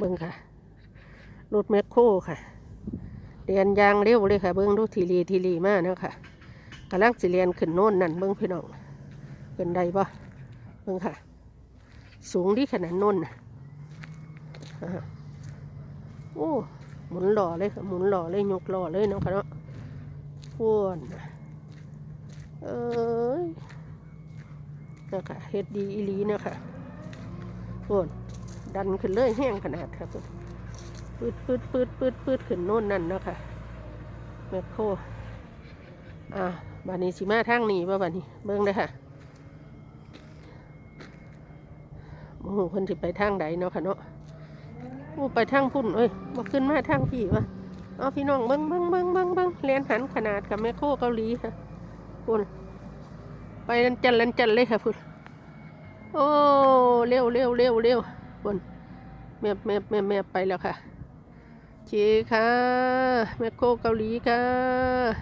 เบิ้งค่ะ รถแมคโครค่ะเรียนยางเร็วเลยค่ะ เบิ้งดูทีรีทีรีมากนาะคะกำลังสิเรียนขึ้นโน่นนั่นเบิ้งพี่น้องเป็นใดบ่เบิ้งค่ะ สูงที่ขนาดโน่นนะอ่าโอ้หมุนหล่อเลยค่ะหมุนหล่อเลยยกหล่อเลยเนาะค่ะเนาะพ่วนเอ้ยนะคะเฮ็ดดีอีลีนะค่ะพ่วน ดันขึ้นเลยแห้งขนาดครับปืดปืดปืดปืดปืดขึ้นโน่นนั่นเนาะค่ะแมคโครอ่าบานี้สิมาทางนี้ป่ะบานี้เบิ่งเลยค่ะโอ้โหเพิ่นสิไปทางใดเนาะค่ะเนาะโอ้ไปทางพุ่นเอ้ยบ่ขึ้นมาทางพี่วะเอาพี่น้องเบิ่งเบิ่งเบิ่งเบิ่งเบิ่งเรียนหันขนาดกับแม่โคเกาหลีค่ะพุ่นไปลันจันลันจันเลยค่ะพุ่นโอ้เร็วเร็วเร็วเร็ว บนแมบแมบแมบแมบไปแล้วค่ะเจค่ะ แม่โคเกาหลีค่ะ